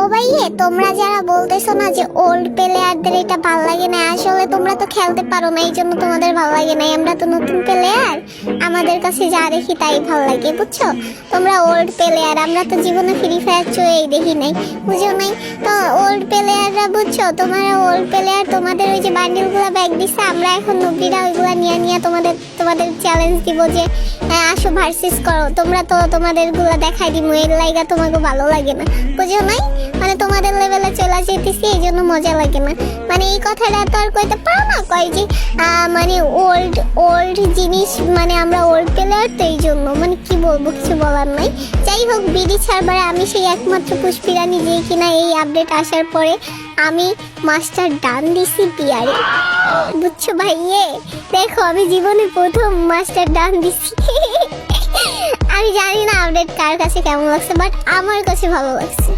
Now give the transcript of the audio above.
ও ভাইয়ে, তোমরা যারা বলতেছো না যে ওল্ড প্লেয়ারদের এটা ভালো লাগে না, আসলে তোমরা তো খেলতে পারো না এই জন্য তোমাদের ভালো লাগে না আমরা তো নতুন প্লেয়ার আমাদের কাছে যা দেখি তাই ভালো লাগে, বুঝছ? তোমরা ওল্ড প্লেয়ার আমরা তো জীবনে ফ্রি ফায়ার চয়েই দেখি নাই, বুঝো নাই? তো ওল্ড প্লেয়াররা বুঝছ? তোমরা ওল্ড প্লেয়ার তোমাদের ওই যে বান্ডিলগুলো ব্যাগ দিচ্ছে আমরা এখন নবীরা ওইগুলো নিয়ে নিয়ে তোমাদের তোমাদের চ্যালেঞ্জ দিব যে হ্যাঁ আসো ভার্সেস করো। তোমরা তো তোমাদেরগুলা দেখাই দিব এর লাইগা তোমাকে ভালো লাগে না। বুঝো নাই? মানে তোমাদের লেভেলে চলে যেতেছি, এই জন্য মজা লাগে না। মানে এই কথাটা তো আর কইতে পারো না কয় যে মানে ওল্ড ওল্ড জিনিস মানে আমরা ওল্ড প্লেয়ার তো এই জন্য। মানে কি বলব, কিছু বলার নাই। যাই হোক বিডি ছাড়বারে আমি সেই একমাত্র পুষ্পিরানি যে কিনা এই আপডেট আসার পরে আমি মাস্টার ডান দিছি পিয়ারে বুঝছ ভাইয়ে? দেখো, আমি জীবনে প্রথম মাস্টার ডান দিছি। আমি জানি না আপডেট কার কাছে কেমন লাগছে বাট আমার কাছে ভালো লাগছে।